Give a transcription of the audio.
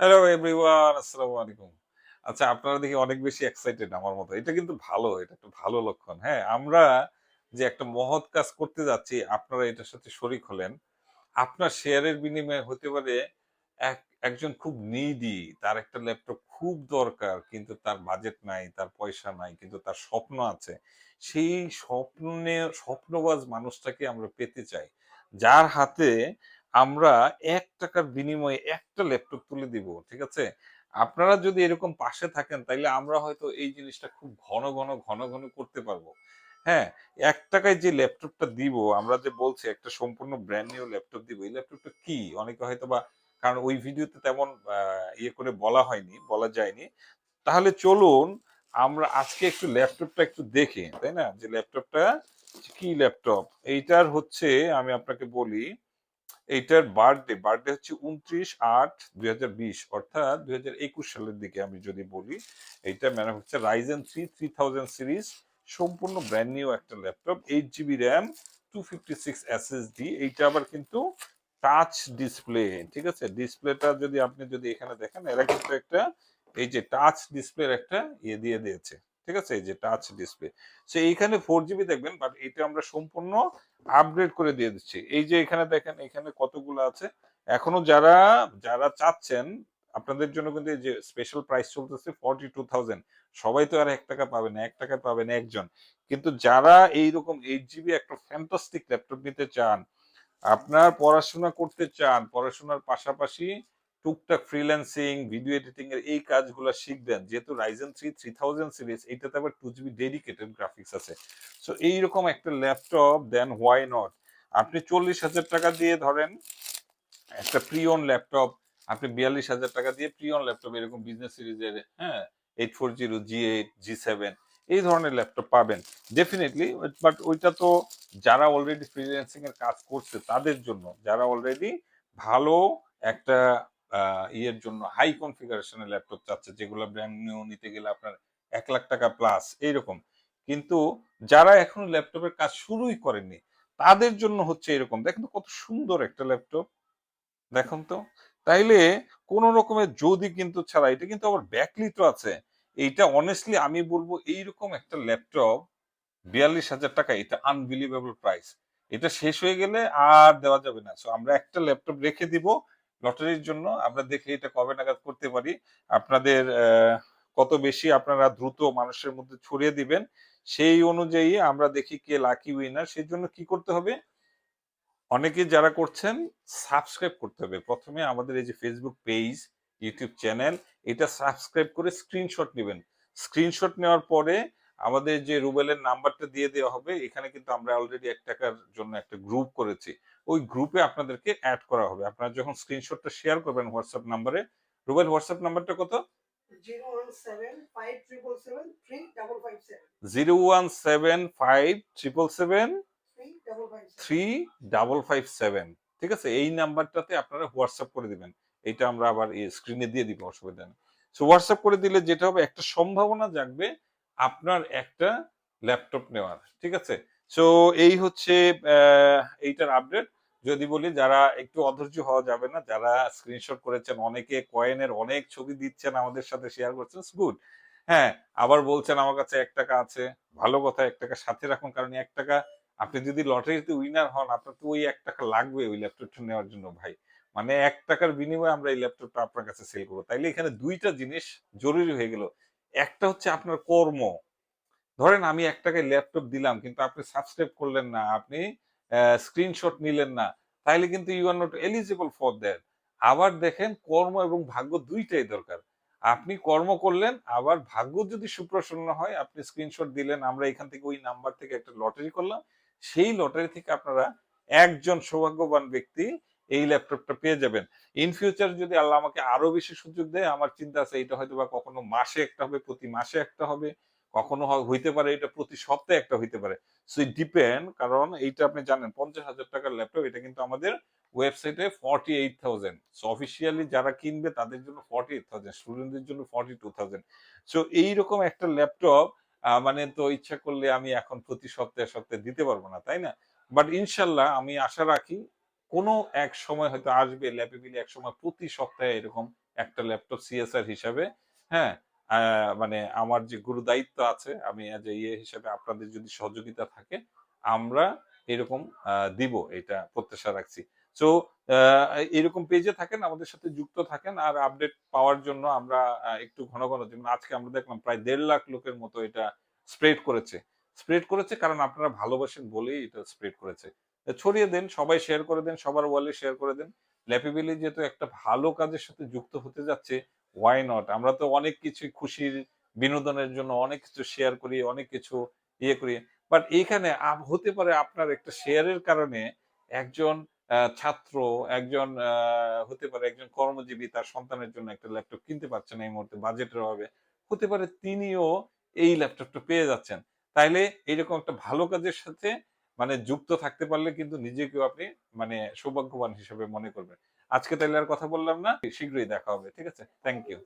Hello everyone আসসালামু আলাইকুম আচ্ছা আপনারা দেখি অনেক বেশি এক্সাইটেড আমার মতো। এটা কিন্তু ভালো, এটা একটা ভালো লক্ষণ। হ্যাঁ আমরা যে একটা মহৎ কাজ করতে যাচ্ছি, আপনারা এটার সাথে শরিক হলেন। আপনার শেয়ারের বিনিময়ে হতে পারে এক, একজন খুব নিডি তার একটা ল্যাপটপ খুব দরকার, কিন্তু তার বাজেট নাই, তার পয়সা নাই, কিন্তু তার স্বপ্ন আছে। সেই স্বপ্নে স্বপ্নবাজ মানুষটাকে আমরা পেতে চাই। যার হাতে আমরা এক টাকার বিনিময়ে একটা ল্যাপটপ তুলে দিব, ঠিক আছে? আপনারা যদি এরকম পাশে থাকেন, তাইলে আমরা হয়তো এই জিনিসটা খুব ঘন ঘন ঘন ঘন করতে পারব। হ্যাঁ এক টাকায় যে ল্যাপটপটা দিব, আমরা যে বলছি একটা সম্পূর্ণ ব্র্যান্ড নিউ ল্যাপটপ দিব, এই ল্যাপটপটা কি? অনেকে হয়তো বা, কারণ ওই ভিডিওতে তেমন ইয়ে করে বলা হয়নি, বলা যায়নি। তাহলে চলুন, আমরা আজকে একটু ল্যাপটপটা একটু দেখি, তাই না? যে ল্যাপটপটা কি ল্যাপটপ? এইটার হচ্ছে, আমি আপনাকে বলি এইটার বার্থডে বার্থডে হচ্ছে উনত্রিশ আট দুই হাজার বিশ, অর্থাৎ দুই হাজার একুশ সালের দিকে আমি যদি বলি, এইটা manufacture Ryzen three three thousand series সম্পূর্ণ ব্র্যান্ড নিউ একটা laptop eight GB RAM two fifty six SSD এইটা আবার কিন্তু টাচ ডিসপ্লে ঠিক আছে? ডিসপ্লেটা যদি আপনি যদি এখানে দেখেন, এরা কিন্তু একটা, এই যে টাচ ডিসপ্লের একটা ইয়ে দিয়ে দিয়েছে। ঠিক আছে? এই যে টাচ ডিসপ্লে সো এইখানে ফোর জিবি দেখবেন বাট এটা আমরা সম্পূর্ণ আপগ্রেড করে দিয়ে দিচ্ছি। এই যে এখানে দেখেন, এখানে কতগুলো আছে? এখনও যারা যারা চাচ্ছেন, আপনাদের জন্য কিন্তু এই যে স্পেশাল প্রাইস চলতেছে ফর্টি টু থাউজেন্ড সবাই তো আর এক টাকা পাবেন এক টাকা পাবেন একজন। কিন্তু যারা এইরকম এইট জিবি একটা ফ্যান্টাস্টিক ল্যাপটপ নিতে চান, আপনার পড়াশোনা করতে চান, পড়াশোনার পাশাপাশি টুকটাক ফ্রিল্যান্সিং ভিডিও এডিটিং এর এই কাজগুলো শিখবেন। যেহেতু Ryzen three three thousand series এইটাতে আবার টু জিবি ডেডিকেটেড গ্রাফিক্স আছে। সো এইরকম একটা ল্যাপটপ দেন হোয়াই নট আপনি চল্লিশ হাজার টাকা দিয়ে ধরেন, একটা প্রিয়ন ল্যাপটপ আপনি বিয়াল্লিশ হাজার টাকা দিয়ে প্রিয়ন ল্যাপটপ এরকম বিজনেস সিরিজের হ্যাঁ eight four zero G eight G seven এই ধরনের ল্যাপটপ পাবেন। ডেফিনেটলি বাট ওইটা তো যারা অলরেডি ফ্রিল্যান্সিং এর কাজ করছে, তাদের জন্য, যারা অলরেডি ভালো একটা ইয়ের জন্য হাই কনফিগারেশনের ল্যাপটপ চাচ্ছে, যেগুলো ব্র্যান্ড নিউ নিতে গেলে আপনার এক লাখ টাকা প্লাস এইরকম। কিন্তু যারা এখন ল্যাপটপের কাজ শুরুই করেননি, তাদের জন্য হচ্ছে এরকম। দেখেন তো কত সুন্দর একটা ল্যাপটপ দেখুন তো। তাইলে কোন রকমের যদি কিন্তু ছাড়া, এটা কিন্তু আবার ব্যাকলিটও আছে। এইটা অনেস্টলি আমি বলব এইরকম একটা ল্যাপটপ বিয়াল্লিশ হাজার টাকা, এটা আনবিলিভেবল প্রাইস এটা শেষ হয়ে গেলে আর দেওয়া যাবে না। সো আমরা একটা ল্যাপটপ রেখে দিব লটারির জন্য আমরা দেখে এটা কবে নাগাদ করতে পারি। আপনাদের কত বেশি আপনারা দ্রুত মানুষের মধ্যে ছড়িয়ে দিবেন, সেই অনুযায়ী আমরা দেখি কে লাকি উইনার সেই জন্য কি করতে হবে? অনেকে যারা করছেন সাবস্ক্রাইব করতে হবে। প্রথমে আমাদের এই যে ফেসবুক পেজ ইউটিউব চ্যানেল এটা সাবস্ক্রাইব করে স্ক্রিনশট নেবেন। স্ক্রিনশট নেওয়ার পরে আমাদের যে রুবেলের নাম্বারটা দিয়ে দেওয়া হবে, এখানে কিন্তু আমরা অলরেডি এক টাকার জন্য একটা গ্রুপ করেছি। ওই গ্রুপে আপনাদেরকে অ্যাড করা হবে। আপনারা যখন স্ক্রিনশটটা শেয়ার করবেন হোয়াটসঅ্যাপ নাম্বারে রুবেল হোয়াটসঅ্যাপ নাম্বারটা কত? Zero one seven five triple seven. Three double five seven ঠিক আছে? এই নাম্বারটাতে আপনারা হোয়াটসঅ্যাপ করে দিবেন। এটা আমরা আবার স্ক্রিনে দিয়ে দিব অসুবিধা নেই। সো হোয়াটসঅ্যাপ করে দিলে যেটা হবে একটা সম্ভাবনা জাগবে আপনার একটা ল্যাপটপ নেওয়ার। ঠিক আছে? সো এই হচ্ছে এইটার আপডেট যদি বলি যারা একটু অধৈর্য হওয়া যাবে না, যারা স্ক্রিনশট করেছেন, অনেকে কয়েনের অনেক ছবি দিচ্ছেন আমাদের সাথে শেয়ার করছেন গুড হ্যাঁ আবার বলছেন আমার কাছে এক টাকা আছে, ভালো কথা, এক টাকা সাথে রাখুন, কারণ এক টাকা আপনি যদি লটারিতে উইনার হন, আপনার তো ওই এক টাকা লাগবে ওই ল্যাপটপটা নেওয়ার জন্য ভাই। মানে এক টাকার বিনিময়ে আমরা এই ল্যাপটপটা আপনার কাছে সেল করব। তাইলে এখানে দুইটা জিনিস জরুরি হয়ে গেল। একটা হচ্ছে আপনার কর্ম। ধরেন আমি এক টাকায় ল্যাপটপ দিলাম, কিন্তু আপনি সাবস্ক্রাইব করলেন না, আপনি স্ক্রিনশট নিলেন না, তাইলে কিন্তু you are not eligible for that আবার দেখেন কর্ম এবং ভাগ্য দুইটাই দরকার। আপনি কর্ম করলেন, আবার ভাগ্য যদি সুপ্রসন্ন হয়, আপনি স্ক্রিনশট দিলেন, আমরা এখান থেকে ওই নাম্বার থেকে একটা লটারি করলাম, সেই লটারি থেকে আপনারা একজন সৌভাগ্যবান ব্যক্তি এই ল্যাপটপটা পেয়ে যাবেন। ইন ফিউচার যদি আল্লাহ আমাকে আরও বেশি সুযোগ দেয়, আমার চিন্তা আছে এটা হয়তো বা কখনো মাসে একটা হবে, প্রতি মাসে একটা হবে। কখনো হইতে পারে, এটা প্রতি সপ্তাহে একটা হইতে পারে। সো ইট ডিপেন্ড কারণ এইটা আপনি জানেন, পঞ্চাশ হাজার টাকার ল্যাপটপ, এটা কিন্তু আমাদের ওয়েবসাইটে forty eight thousand so officially যারা কিনবে, তাদের জন্য ফর্টি এইট থাউজেন্ড স্টুডেন্টদের জন্য ফর্টি টু থাউজেন্ড সো এইরকম একটা ল্যাপটপ মানে তো ইচ্ছা করলে আমি এখন প্রতি সপ্তাহে সপ্তাহে দিতে পারব না, তাই না? বাট ইনশাল্লাহ আমি আশা রাখি, কোনো এক সময় হয়তো আসবে ল্যাপে এক সময় প্রতি সপ্তাহে এরকম একটা ল্যাপটপ সিএসআর হিসাবে হ্যাঁ? মানে আমার যে গুরু দায়িত্ব আছে, আমি as a ইয়ে হিসাবে আপনাদের যদি সহযোগিতা থাকে, আমরা এরকম দিব, এটা প্রত্যাশা রাখছি। তো এরকম পেজে থাকেন, আমাদের সাথে যুক্ত থাকেন, আর আপডেট পাওয়ার জন্য আমরা একটু ঘন ঘন, যেমন আজকে আমরা দেখলাম প্রায় দেড় লাখ লোকের মতো এটা স্প্রেড করেছে। স্প্রেড করেছে কারণ আপনারা ভালোবাসেন বলেই এটা স্প্রেড করেছে। ছড়িয়ে দেন, সবাই শেয়ার করে দেন, সবার ওয়ালে শেয়ার করে দেন। ল্যাপিবিলি যেহেতু একটা ভালো কাজের সাথে যুক্ত হতে যাচ্ছে ওয়াই নট আমরা তো অনেক কিছু খুশির বিনোদনের জন্য অনেক কিছু শেয়ার করি, অনেক কিছু ইয়ে করি। বাট এইখানে হতে পারে আপনার একটা শেয়ারের কারণে একজন ছাত্র, একজন হতে পারে একজন কর্মজীবী তার সন্তানের জন্য একটা ল্যাপটপ কিনতে পারছেন এই মুহূর্তে বাজেটের অভাবে। হতে পারে তিনিও এই ল্যাপটপটা পেয়ে যাচ্ছেন। তাইলে এইরকম একটা ভালো কাজের সাথে মানে যুক্ত থাকতে পারলে কিন্তু নিজেকেও আপনি মানে সৌভাগ্যবান হিসেবে মনে করবেন। আজকে তাহলে আর কথা বললাম না। শীঘ্রই দেখা হবে ঠিক আছে? Thank you